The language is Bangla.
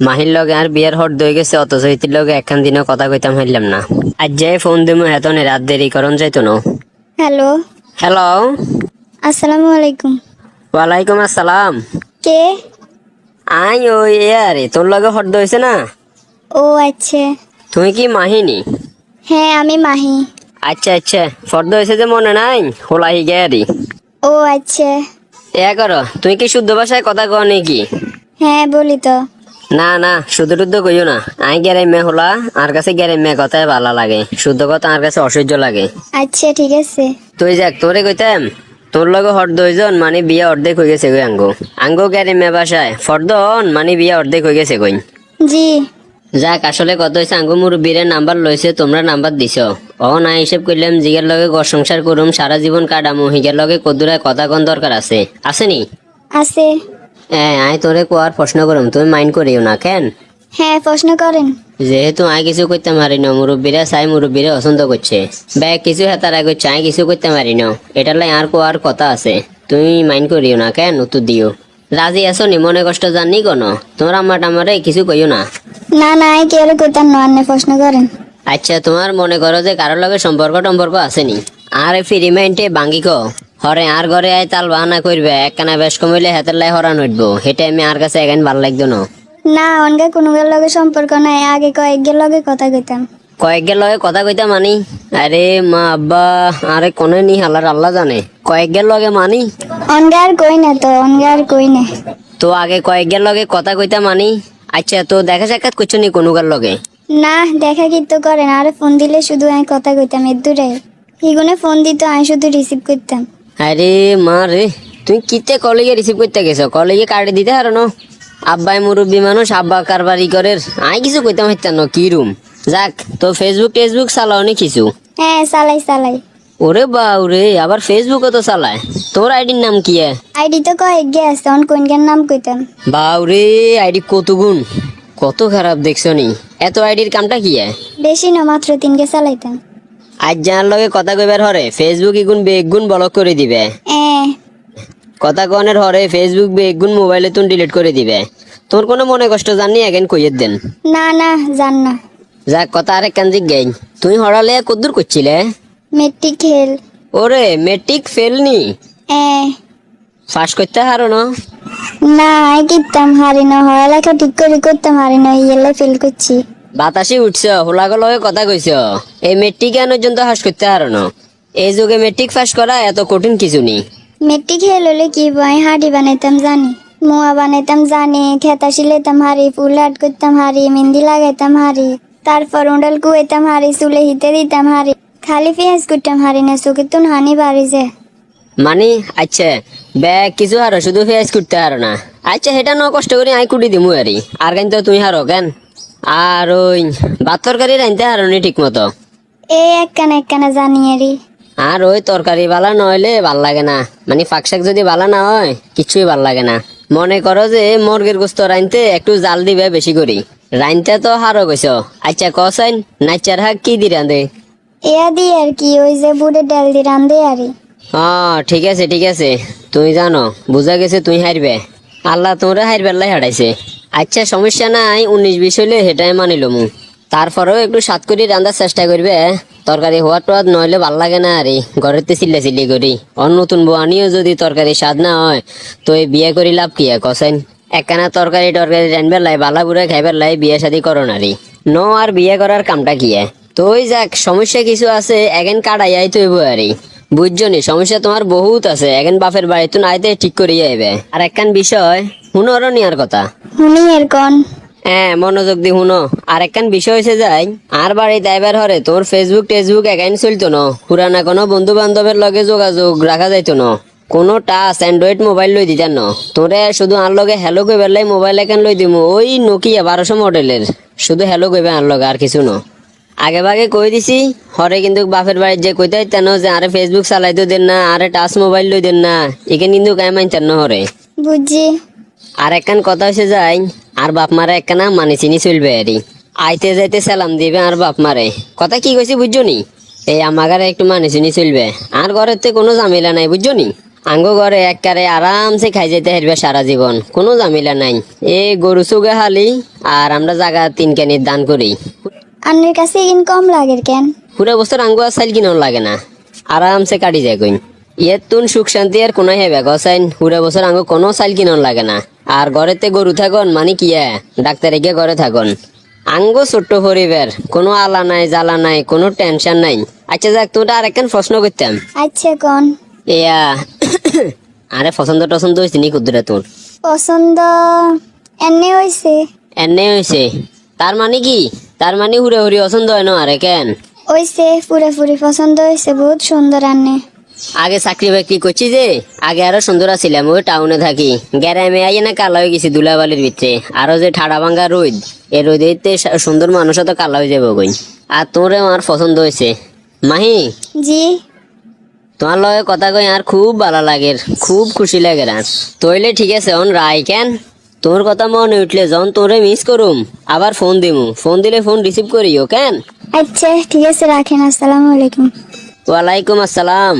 মাহির লগে আর বিয়ার হট দই গেছে অথচ ইতির লগে একখান দিনও কথা কইতাম হারলাম না। আজ যে ফোন দিমু হেতনে রাত দেরি করন যাইতো না। হ্যালো। হ্যালো। আসসালামু আলাইকুম। ওয়ালাইকুম আসসালাম। কে? আই ওই এ আরে তোর লগে হট দইছে না? ও আচ্ছা। তুমি কি মাহিনী? হ্যাঁ আমি মাহি। আচ্ছা আচ্ছা ফর্দ হয়েছে যে মনে নাই? হোলাই গেয়ারি ও আচ্ছা। এ করো তুই কি শুদ্ধ ভাষায় কথা কও নাকি? হ্যাঁ বলি তো। না না শুদ্ধ টুদ্ধ কইও না। আই গেরে মে হলা আর কাছে গেরে মে কথাই ভালো লাগে। শুদ্ধ কথা আর কাছে অসহ্য লাগে। আচ্ছা ঠিক আছে। তুই যাক তোরে কইতাম তোর লগে হট দুইজন মানে বিয়া অর্ধেক হয়ে গেছে গই আঙ্গো। আঙ্গো গেরে মে বাসায় ফর্দন মানে বিয়া অর্ধেক হয়ে গেছে কই জি। যাক আসলে কত হয়েছে আঙ্গো মুরব্বীরের নাম্বার লইছে তোমরা নাম্বার দিছ। ও না হিসেব করলাম জিগের লগে ঘর সংসার করুম সারা জীবন কাটামু হিগের লগে কদ্দুরায় কথা কোন দরকার আছে। আসেনি আছে। হ্যাঁ আই তোরে কোয়ার প্রশ্ন করুম তুমি মাইন্ড করিও না কেন? হ্যাঁ প্রশ্ন করেন। যেহেতু আই কিছু করতে পারি না মুরব্বীরা চাই মুরব্বীরা পছন্দ করছে। ব্যাগ কিছু হেতারা করছে আই কিছু করতে পারি না। এটার লাই আর কোয়ার কথা আছে। তুমি মাইন্ড করিও না কেন? উত্তর দিও। রাজি আছো নি? মনে কষ্ট জানি কোন? তোমার আম্মা টামারে কিছু কইও না? না না আমি কেউ করতাম না আপনি প্রশ্ন করেন। আচ্ছা তোমার মনে করো যে কারোর লগে সম্পর্ক টম্পর্ক আসেনি আর ফ্রি মাইন্ডে ভাঙ্গি কো হরে আর ঘরে আয় তাল বাহানা করবে একখানা বেশ কমিলে হাতের লাই হরান উঠবো। সেটা আমি আর কাছে এখন ভালো লাগতো না। না অনগা কোনো লগে সম্পর্ক নাই আগে কয়েকগের লগে কথা কইতাম। কয়েকগের লগে কথা কইতা মানি? আরে মা আব্বা আরে কোনে নি হালার আল্লাহ জানে। কয়েকগের লগে মানি? অনগা আর কই না তো অনগা আর কই না। তো আগে কয়েকগের লগে কথা কইতা মানি? আচ্ছা তো দেখা সাক্ষাৎ করছ নি কোনো কোনুকার লগে? না দেখা কিন্তু করেন আর ফোন দিলে শুধু আমি কথা কইতাম এর দূরে। ইগুনে ফোন দিত আমি শুধু রিসিভ করতাম আরে মা রে তুই কিতে কলেজে রিসিভ করতে গেছো? কলেজে কার্ডে দিতে হারো না? আব্বাই মুরব্বী মানুষ আব্বা কারবারি করে। আই কিছু কইতাম হইতাম না কি রুম যাক তো ফেসবুক টেসবুক চালাও নি কিছু? হ্যাঁ চালাই চালাই। ওরে বাউ রে আবার ফেসবুকও তো চালায়। তোর আইডির নাম কি? আইডি তো কয়েক আছে অন কোনকার নাম কইতাম। বাউ রে আইডি কত গুণ? কত খারাপ দেখছ নি? এত আইডির কামটা কি? বেশি না মাত্র তিনকে চালাইতাম। আজ জানার লগে কথা কইবার হরে ফেসবুক ইগুন বেগুন ব্লক করে দিবে। এ। কথা কনের হরে ফেসবুক বেগুন মোবাইলে তুন ডিলিট করে দিবে। তোর কোনো মনে কষ্ট জানি এগেন কইয়ের দেন? না না জান না। যাক কথা আরেক কান জিজ্ঞাই তুই হরালে কদ্দুর করছিলে? মেট্রিক ফেল ওরে মেট্রিক ফেল নি? এ। ফাঁস করতে হারো না? না আই কিতাম হারি না পড়ালেখা ঠিক করে করতাম হারি না ইয়েলে ফেল করছি। বাতাসে উঠছ হোলাগো লগে কথা কইছ এই মেট্রিক আনোর জন্য হাস করতে হারো না এই যুগে মেট্রিক পাস করা এত কঠিন কিছু নি। মেট্রিক হলে কি বই হাড়ি বানাইতাম জানি। মুয়া বানাইতাম জানি। খেতা সিলাইতাম হারি ফুল আট করতাম হারি মেহেন্দি লাগাইতাম হারি তারপর উন্ডাল কুয়াইতাম হারি চুলে হিতে দিতাম হারি খালি পেঁয়াজ করতাম হারি না চোখে তুন হানি বাড়ি যে। মানে আচ্ছা ব্যাগ কিছু হারো শুধু ফেস করতে হারো না আচ্ছা সেটা ন কষ্ট করে আই কুটি দিমু আরি আর কেন তো তুই হারো কেন? আর ওই ভাত তরকারি রাইনতে হারো নি ঠিক মতো। এই একখানা একখানা জানি আরি আর ওই তরকারি বালা নইলে ভালো লাগে না। মানে ফাঁক শাক যদি বালা না হয় কিছুই ভালো লাগে না। মনে করো যে মুরগির গোস্ত রাইনতে একটু জাল দিবে বেশি করি। রাইনতে তো হারো গেছ। আচ্ছা কসাইন নাচার হাক কি দি রান্ধে এয়া দি আর কি ওই যে বুড়ে ডাল দি রান্ধে আরি হ্যাঁ ঠিক আছে ঠিক আছে। তুই জানো বুঝা গেছে তুই হারবে। আল্লাহ তোমরা হারবে আল্লাহ হারাইছে। আচ্ছা সমস্যা নাই, উনিশ বিশ হইলে সেটাই মানিল মু তারপরেও একটু সাত করে রান্ধার চেষ্টা করবে। তরকারি হওয়ার টোয়ার নইলে ভালো লাগে না আরে। ঘরেতে চিল্লা চিল্লি করি। অন্য নতুন বোয়ানিও যদি তরকারি স্বাদ না হয়, তো এই বিয়ে করি লাভ কি কসেন? একখানা তরকারি টরকারি রানবার লাই, বালা বুড়া খাইবার লাই বিয়ে শাদি করো নারী ন আর বিয়ে করার কামটা কি তো ওই যাক, সমস্যা কিছু আছে, এগেন কাটাইয়াই তৈব আরে। বুঝছ নি? সমস্যা তোমার বহুত আছে। এখন বাপের বাড়ি তো নাইতে ঠিক করিয়ে আইবে আর একখান বিষয় হুনরও নিয়ার কথা। শুনি এর কন? হ্যাঁ মনোযোগ দি শুনো। আর একখান বিষয় হয়েছে যাই আর বাড়ি দাইবার হরে তোর ফেসবুক টেসবুক অ্যাকাউন্ট চলতো না? পুরানা কোনো বন্ধু বান্ধবের লগে যোগাযোগ রাখা যাইতো না? কোনো টাচ অ্যান্ড্রয়েড মোবাইল লই দিতেন না? তোরে শুধু আর লগে হ্যালো কইবার লাই মোবাইল এখান লই দিমু। ওই নোকিয়া বারোশো মডেলের শুধু হ্যালো কইবে আর লগে আর কিছু না? আগে ভাগে কই দিছি? হরে কিন্তু বাপের বাড়ির যে কইতে তেন যে আরে ফেসবুক চালাইতে দেন না আরে টাচ মোবাইল লই দেন না এখানে কিন্তু গায়ে মানতেন না হরে। বুঝছি। আর একখান কথা হয়েছে যাই আর বাপ মারে একখানা মানি চিনি চলবে আরি আইতে যাইতে সালাম দিবে আর বাপ মারে। কথা কি কইছি বুঝছ নি? এই আমাগারে একটু মানি চিনি চলবে। আর ঘরের তো কোনো ঝামেলা নাই বুঝছ নি? আঙ্গো ঘরে এককারে আরামসে খাই যেতে হারবে সারা জীবন কোনো ঝামেলা নাই। এই গরু চুগে হালি আর আমরা জায়গা তিন ক্যানির দান করি। আন্নের কাছে ইন কম লাগের কেন? পুরো বছর আঙ্গু আর সাইল কিনার লাগে না। আরামসে কাটি যায় কইন। ইয়ে তুন সুখ শান্তি আর কোনো হেবে গসাইন পুরো বছর আঙ্গু কোনো সাইল কিনার লাগে না। আর ঘরেতে গরু থাকন মানে কি ডাক্তারে গিয়ে ঘরে থাকন। আঙ্গো ছোট্ট পরিবার কোনো আলা নাই জ্বালা নাই কোনো টেনশন নাই। আচ্ছা যাক তোটা আর একখান প্রশ্ন করতাম আচ্ছা কোন? ইয়া আরে পছন্দ টছন্দ হয়েছে নি কুদ্দুরা তোর পছন্দ এনে হইছে এনে হয়েছে তার মানে কি? তার মানে হুরে হুরি পছন্দ হয় না আরে কেন? হইছে পুরোপুরি পছন্দ হইছে বহুত সুন্দর আন্নে আগে চাকরি বাকরি করছি যে আগে আরও সুন্দর ছিলাম ওই টাউনে থাকি। গ্যারামে আইয়ে না কালো হয়ে গেছি দুলাবালির ভিতরে। আরও যে ঠাড়া ভাঙ্গা রোদ এই রোদেতে সুন্দর মানুষও তো কালো হয়ে যাব কই। আর তোর আমার পছন্দ হয়েছে মাহি? জি। তোমার লগে কথা কই আর খুব ভালো লাগে খুব খুশি লাগে আর তইলে ঠিক আছে অন রায় কেন? তোর কথা মনে উঠলে যখন তোরে মিস করুম আবার ফোন দিমু। ফোন দিলে ফোন রিসিভ করিও কেন? আচ্ছা ঠিক আছে রাখেন আসসালামু আলাইকুম। ওয়ালাইকুম আসসালাম।